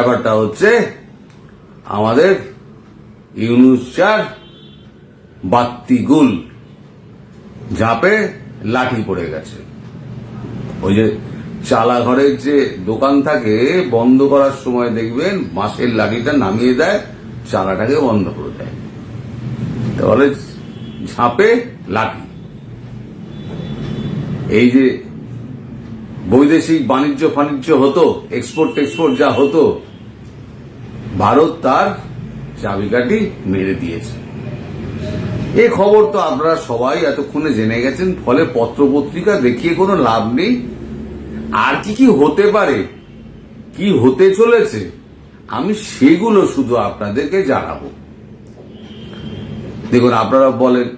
ব্যাপারটা হচ্ছে, আমাদের ইউনুস চার বাত্তিগুল ঝাঁপে লাঠি পড়ে গেছে। ওই যে চালা ঘরের যে দোকান থাকে, বন্ধ করার সময় দেখবেন মাসের লাঠিটা নামিয়ে দেয়, চালাটাকে বন্ধ করে দেয়। তাহলে ঝাঁপে লাঠি। এই যে বৈদেশিক বাণিজ্য ফাণিজ্য হতো এক্সপোর্ট টেক্সপোর্ট যা হতো ভারত তার চাবিকাঠি মেরে দিয়েছে। এ খবর তো আপনারা সবাই এতক্ষণে জেনে গেছেন, ফলে পত্রপত্রিকা দেখিয়ে কোনো লাভ নেই। আর কি কি হতে পারে, কি হতে চলেছে, আমি সেগুলো শুধু আপনাদেরকে জানাব। দেখুন, আপনারা বলেন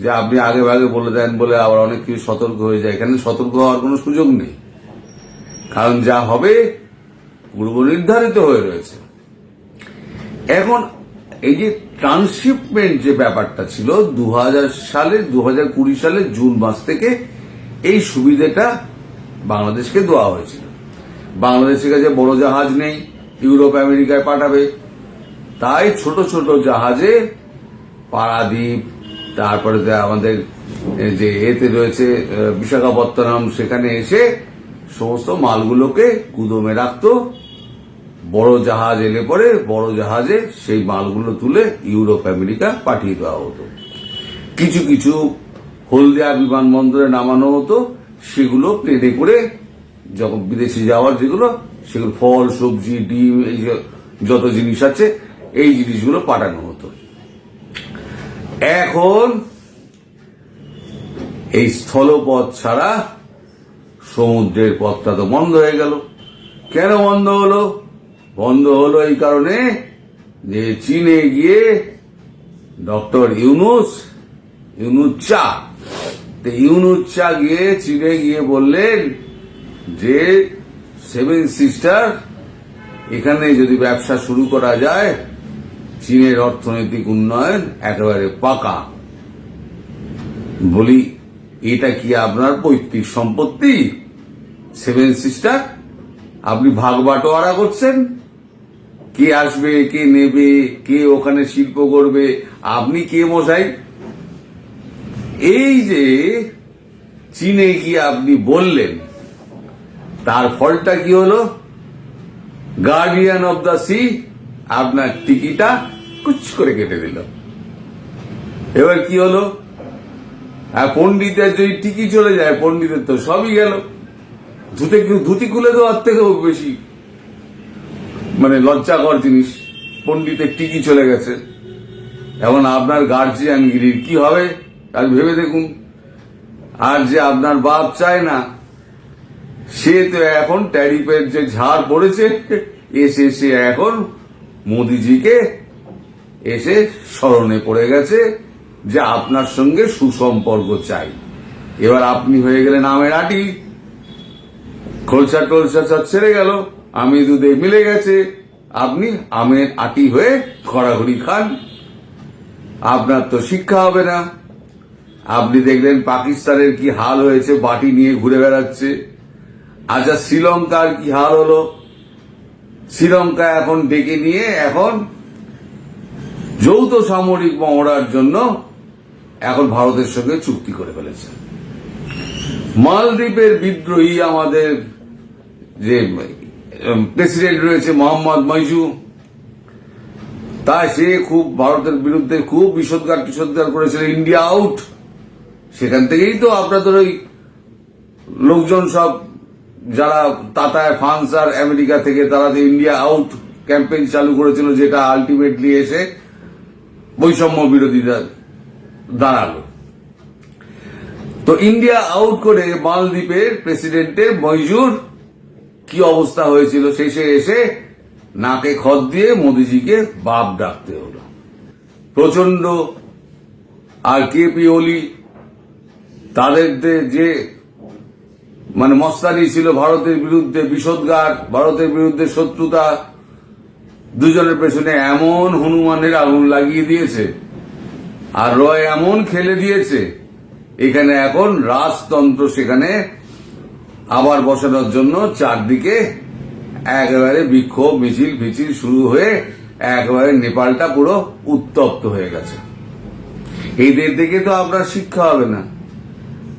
যে আপনি আগে ভাগে বলে দেন বলে আবার অনেক কিছু সতর্ক হয়ে যায়। এখানে সতর্ক হওয়ার কোনো সুযোগ নেই। কারণ যা হবে পূর্ব নির্ধারিত হয়ে রয়েছে। এখন এই যে ট্রান্সশিপমেন্ট যে ব্যাপারটা ছিল দু হাজার সালে দু কুড়ি সালের জুন মাস থেকে এই সুবিধাটা বাংলাদেশকে দেওয়া হয়েছিল। বাংলাদেশের কাছে বড় জাহাজ নেই, ইউরোপ, আমেরিকায় পাঠাবে। তাই ছোট ছোট জাহাজে পারাদ্বীপ, তারপরে আমাদের যে এতে রয়েছে বিশাখাপত্তনম, সেখানে এসে সমস্ত মালগুলোকে গুদমে রাখতো। বড় জাহাজ এলে পরে বড় জাহাজে সেই মালগুলো তুলে ইউরোপ, আমেরিকা পাঠিয়ে দেওয়া হতো। কিছু কিছু হলদিয়া বিমানবন্দরে নামানো হতো। সেগুলো প্লেনে করে যখন বিদেশে যাওয়ার যেগুলো, সেগুলো ফল, সবজি, ডিম, এই যত জিনিস আছে, এই জিনিসগুলো পাঠানো হতো। এখন এই স্থলপথ ছাড়া সমুদ্রের পথটা তো বন্ধ হয়ে গেল। কেন বন্ধ হলো? বন্ধ হলো এই কারণে যে চীনে গিয়ে ডক্টর ইউনুস ইউনুস চা তো ইউনুস চা গিয়ে চীনে গিয়ে বললেন যে সেভেন সিস্টার, এখানে যদি ব্যবসা শুরু করা যায়, চীনের অর্থনৈতিক উন্নয়ন একেবারে পাকা। বলি, এটা কি আপনার পৈতৃক সম্পত্তি? সেভেন সিস্টার, আপনি ভাগ বাটোয়ারা করছেন? কে আসবে, কে নেবে, কে ওখানে শিল্প করবে, আপনি কে মশাই? এই যে চীনে গিয়ে আপনি বললেন, তার ফলটা কি হলো? গার্ডিয়ান অব দ্য সি আপনার টিকিটা কুচ করে কেটে দিল। এবার কি হলো? আর পণ্ডিতের যদি টিকি চলে যায়, পণ্ডিতের তো সবই গেল। ধুতে, ধুতি খুলে দেওয়ার থেকেও বেশি। মানে লজ্জাকর জিনিস। পণ্ডিতের টিকি চলে গেছে। এখন আপনার গার্জিয়ানগিরির কি হবে, তার ভেবে দেখুন। আর যে আপনার বাপ চায় না, সে তো এখন ট্যারিফের যে ঝাড় পড়েছে, এসে সে এখন মোদিজিকে এসে স্মরণে পড়ে গেছে যে আপনার সঙ্গে সুসম্পর্ক চাই। এবার আপনি হয়ে গেলেন আমের আটি। খোলসা টোলসা সব ছেড়ে গেল। আমি দুধে মিলে গেছে। আপনি আমের আটি হয়ে ঘোরাঘুরি খান। আপনার তো শিক্ষা হবে না। আপনি দেখলেন পাকিস্তানের কি হাল হয়েছে, বাটি নিয়ে ঘুরে বেড়াচ্ছে। আচ্ছা শ্রীলঙ্কার কি হাল হলো? শ্রীলঙ্কা এখন ডেকে নিয়ে এখন যৌথ সামরিক মহড়ার জন্য এখন ভারতের সঙ্গে চুক্তি করে ফেলেছে। মালদ্বীপের বিদ্রোহী আমাদের যে প্রেসিডেন্ট রয়েছে মোহাম্মদ মৈজু তা সে খুব ভারতের বিরুদ্ধে খুব বিষদগার টিষদগার করেছিল ইন্ডিয়া আউট সেখান থেকেই তো আপনাদের ওই লোকজন সব যারা তাতায় ফ্রান্স আর আমেরিকা থেকে তারা যে ইন্ডিয়া আউট ক্যাম্পেইন চালু করেছিল, যেটা আলটিমেটলি এসে বৈষম্য বিরোধীরা দাঁড়াল। তো ইন্ডিয়া আউট করে মালদ্বীপের প্রেসিডেন্টের মইজুর কি অবস্থা হয়েছিল? শেষে এসে নাকে খত দিয়ে মোদিজিকে বাপ ডাকতে হলো। প্রচণ্ড আর কে পি ওলি তাদের যে- মানে মস্তানি ছিল ভারতের বিরুদ্ধে বিষদগার ভারতের বিরুদ্ধে শত্রুতা, দুজনের পেছনে এমন হনুমানের আগুন লাগিয়ে দিয়েছে আর রয় এমন খেলে দিয়েছে। এখানে এখন রাজতন্ত্র সেখানে আবার বসানোর জন্য চারদিকে একেবারে বিক্ষোভ, মিছিল, ফিছিল শুরু হয়ে একেবারে নেপালটা পুরো উত্তপ্ত হয়ে গেছে। এদের থেকে তো আপনার শিক্ষা হবে না।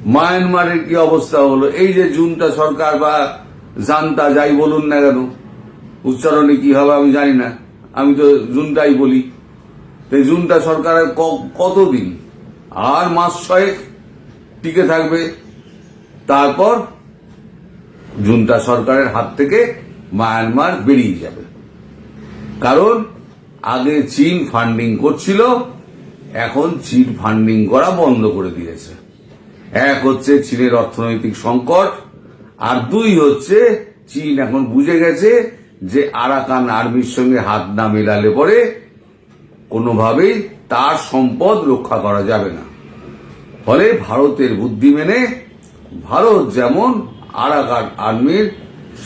মায়ানমারের কি অবস্থা হলো? এই যে জুনটা সরকার বা জানতা যাই বলুন না কেন, উচ্চারণে কি হবে আমি জানি না। আমি তো জুনটাই বলি। তো জুনটা সরকারের কতদিন? আর মাস ছয়েক টিকে থাকবে। তারপর জুনটা সরকারের হাত থেকে মায়ানমার বেরিয়ে যাবে। কারণ, আগে চীন ফান্ডিং করছিল, এখন চীন ফান্ডিং করা বন্ধ করে দিয়েছে। এক হচ্ছে চীনের অর্থনৈতিক সংকট, আর দুই হচ্ছে চীন এখন বুঝে গেছে যে আরাকান আর্মির সঙ্গে হাত না মেলালে পরে কোনোভাবেই তার সম্পদ রক্ষা করা যাবে না। ফলে ভারতের বুদ্ধি মেনে ভারত যেমন আরাকান আর্মির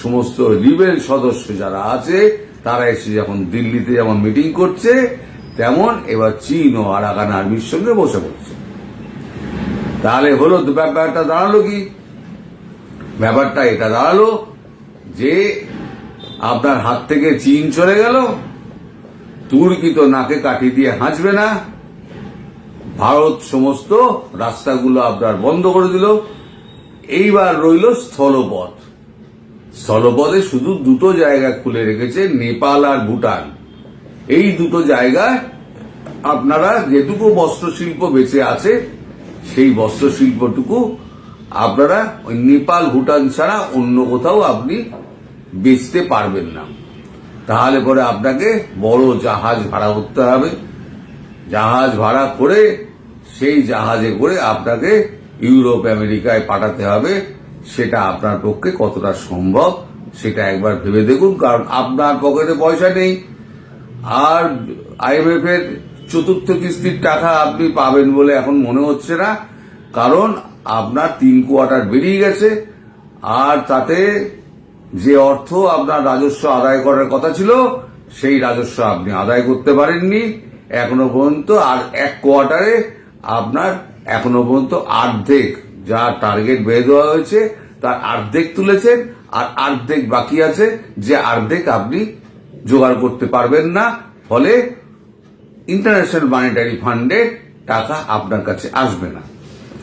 সমস্ত রিবেল সদস্য যারা আছে, তারা এসে যখন দিল্লিতে যেমন মিটিং করছে, তেমন এবার চীন ও আরাকান আর্মির সঙ্গে বসে পড়ছে। তাহলে হলো ব্যাপারটা দাঁড়াল কি? ব্যাপারটা এটা দাঁড়াল যে আপনার হাত থেকে চীন চলে গেল, তুর্কি তো নাকে কাঠি দিয়ে হাঁচবে না, ভারত সমস্ত রাস্তাগুলো আপনার বন্ধ করে দিল। এইবার রইল স্থলপথ স্থলপথে শুধু দুটো জায়গা খুলে রেখেছে নেপাল আর ভুটান। এই দুটো জায়গায় আপনারা যেটুকু বস্ত্রশিল্প বেঁচে আছে, সেই বস্ত্রশিল্পটুকু আপনারা ওই নেপাল, ভুটান ছাড়া অন্য কোথাও আপনি বেচতে পারবেন না। তাহলে পরে আপনাকে বড় জাহাজ ভাড়া করতে হবে। জাহাজ ভাড়া করে সেই জাহাজে করে আপনাকে ইউরোপ, আমেরিকায় পাঠাতে হবে, সেটা আপনার পক্ষে কতটা সম্ভব, সেটা একবার ভেবে দেখুন, কারণ আপনার পকেটে পয়সা নেই। আর আইএমএফ এর চতুর্থ কিস্তির টাকা আপনি পাবেন বলে এখন মনে হচ্ছে না, কারণ আপনার তিন কোয়ার্টার বেরিয়ে গেছে, আর তাতে যে অর্থ আপনার রাজস্ব আদায় করার কথা ছিল, সেই রাজস্ব আপনি আদায় করতে পারেননি। এখনও পর্যন্ত আর এক কোয়ার্টারে আপনার এখনও পর্যন্ত অর্ধেক যা টার্গেট বেঁধে দেওয়া হয়েছে, তার অর্ধেক তুলেছেন আর অর্ধেক বাকি আছে, যে অর্ধেক আপনি জোগাড় করতে পারবেন না। ফলে ইন্টারন্যাশনাল মানিটারি ফান্ডে টাকা আপনার কাছে আসবে না।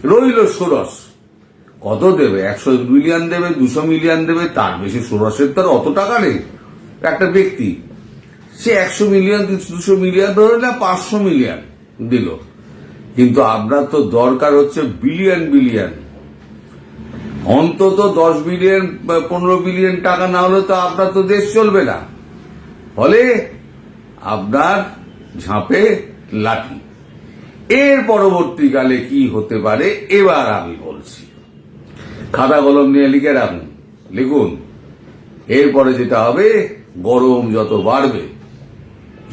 রইল ষোড়শ। কত দেবে? একশো মিলিয়ন দেবে, দুশো মিলিয়ন দেবে, তার বেশি ষোড়শের তার অত টাকা নেই। একটা ব্যক্তি, সে একশো মিলিয়ন দুশো মিলিয়ন ধরে না, পাঁচশো মিলিয়ন দিল। কিন্তু আপনার তো দরকার হচ্ছে বিলিয়ন বিলিয়ন অন্তত দশ বিলিয়ন পনেরো বিলিয়ন টাকা না হলে তো আপনার তো দেশ চলবে না। ফলে আপনার ঝাঁপে লাঠি। এর পরবর্তীকালে কি হতে পারে, এবার আমি বলছি। খাতা কলম নিয়ে লিখে রাখুন, লিখুন। এরপরে যেটা হবে, গরম যত বাড়বে,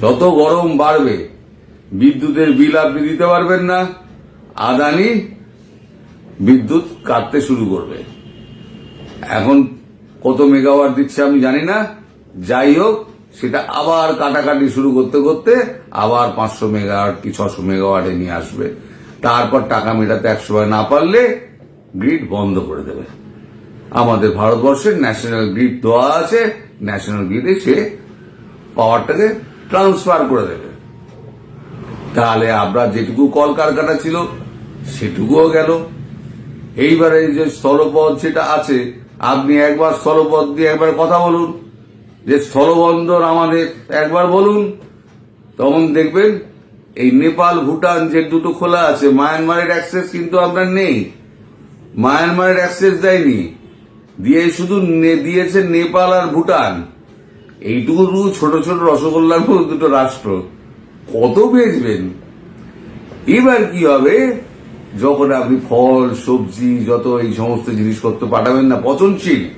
যত গরম বাড়বে বিদ্যুতের বিল আপনি দিতে পারবেন না। আদানি বিদ্যুৎ কাটতে শুরু করবে। এখন কত মেগাওয়াট দিচ্ছে আমি জানি না। যাই হোক, সেটা আবার কাটাকাটি শুরু করতে করতে আবার পাঁচশো মেগাওয়াট কি ছশো মেগাওয়াটে নিয়ে আসবে। তারপর টাকা মেটাতে একসময় না পারলে গ্রিড বন্ধ করে দেবে। আমাদের ভারতবর্ষের ন্যাশনাল গ্রিড দেওয়া আছে। ন্যাশনাল গ্রিডে সে পাওয়ারটাকে ট্রান্সফার করে দেবে। তাহলে আপনার যেটুকু কলকারখানা ছিল, সেটুকুও গেল। এইবারে যে স্থলপথ যেটা আছে, আপনি একবার স্থলপথ দিয়ে একবার কথা বলুন। যে স্থলবন্দর আমাদের, একবার বলুন। তখন দেখবেন, এই নেপাল, ভুটান যে দুটো খোলা আছে, মায়ানমারের অ্যাক্সেস কিন্তু আপনার নেই। মায়ানমারের অ্যাক্সেস দেয়নি। দিয়ে শুধু দিয়েছে নেপাল আর ভুটান। এইটুকু ছোট ছোট রসগোল্লার মতো দুটো রাষ্ট্র। কত বেচবেন এবার কি হবে? যখন আপনি ফল, সবজি, যত এই সমস্ত জিনিসপত্র পাঠাবেন না, পচনশীল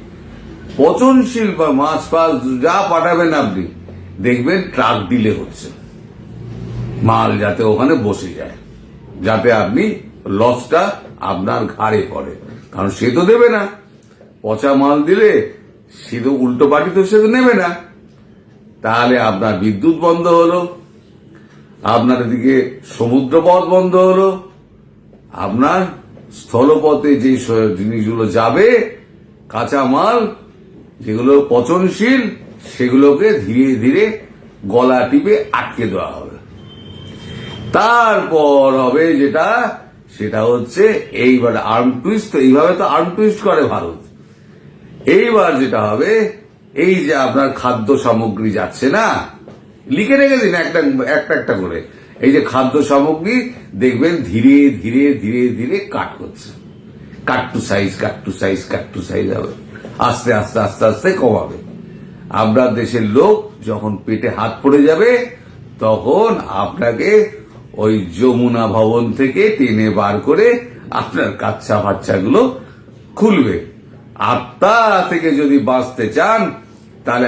পচনশীল বা মাছ ফাছ যা পাঠাবেন আপনি, দেখবেন ট্রাক ডিলে হচ্ছে। মাল যাতে ওখানে বসে যায়, যাতে আপনি লসটা আপনার ঘাড়ে পড়ে। কারণ সে তো দেবে না। পচা মাল দিলে সে তো উল্টো পার্টি তো সে তো নেবে না। তাহলে আপনার বিদ্যুৎ বন্ধ হলো। আপনার এদিকে সমুদ্রপথ বন্ধ হলো। আপনার স্থলপথে যে জিনিসগুলো যাবে কাঁচা মাল যেগুলো পচনশীল, সেগুলোকে ধীরে ধীরে গলা টিপে আটকে দেওয়া হবে। তারপর হবে যেটা, সেটা হচ্ছে এইবার আর্ম টুইস্ট তো এইভাবে তো আর্ম টুইস্ট করে ভারত। এইবার যেটা হবে, এই যে আপনার খাদ্য সামগ্রী যাচ্ছে না লিখে রেখে দিন একটা একটা একটা করে। এই যে খাদ্য সামগ্রী, দেখবেন ধীরে ধীরে ধীরে ধীরে কাট করছে cut to size cut to size cut to size হবে। আস্তে আস্তে আস্তে আস্তে কমাবে। আপনার দেশের লোক যখন পেটে হাত পড়ে যাবে, তখন আপনাকে ওই যমুনা ভবন থেকে টেনে বার করে আপনার কাচ্চা বাচ্চাগুলো খুলবে। আত্মা থেকে যদি বাঁচতে চান, তাহলে